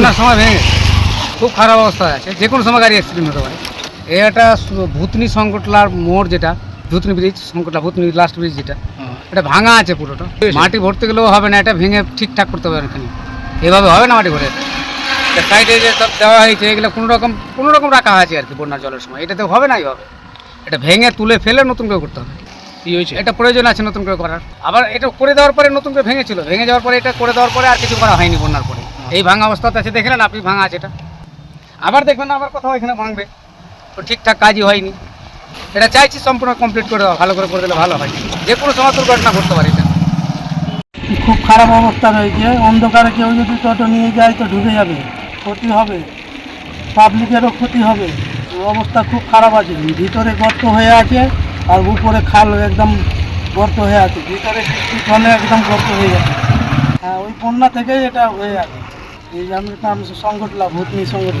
বন্যার সময় ভেঙে গেছে। খুব খারাপ অবস্থা আছে। যে কোনো সময় গাড়ি অ্যাক্সিডেন্ট হতে পারে। এটা ভূতনি সংকটলার মোড় যেটা Bhutni bridge Sankatla Bhutni last bridge যেটা এটা ভাঙা আছে পুরোটা। মাটি ভরতে গেলেও হবে না এটা ভেঙে ঠিকঠাক করতে হবে এখানে। এভাবে হবে না মাটি ভরে। সাইডে যে সব দেওয়া হয়েছে এগুলো কোনো রকম কোনো রকম রাখা আছে আর কি বন্যার জলের সময়। এটা তো হবে না এইভাবে এটা ভেঙে তুলে ফেলে নতুন করে করতে হবে। কি হয়েছে? এটা প্রয়োজন আছে নতুন করে করার। আবার এটা করে দেওয়ার পরে নতুন করে ভেঙেছিল। ভেঙে যাওয়ার পরে এটা করে দেওয়ার পরে আর কিছু করা হয়নি বন্যার পরে। এই ভাঙা অবস্থাতে আছে। দেখলেন আপনি ভাঙা আছে এটা। আবার দেখবেন আবার কোথাও এখানে ভাঙবে। তো ঠিকঠাক কাজই হয়নি। এটা চাইছি সম্পূর্ণ কমপ্লিট করে দেওয়া, ভালো করে করে দিলে ভালো হয়। যে কোনো সময় দুর্ঘটনা ঘটতে পারে এটা। খুব খারাপ অবস্থা রয়েছে। অন্ধকারে কেউ যদি টোটো নিয়ে যায় তো ঢুকে যাবে। ক্ষতি হবে। পাবলিকেরও ক্ষতি হবে। অবস্থা খুব খারাপ আছে। ভিতরে গর্ত হয়ে আছে আর উপরে খাল একদম গর্ত হয়ে আছে। ভিতরে পিছনে একদম গর্ত হয়ে গেছে হ্যাঁ ওই বন্যা থেকেই এটা হয়ে আছে। এই আমি নাম সংগঠলা, ভূতনি চাকরি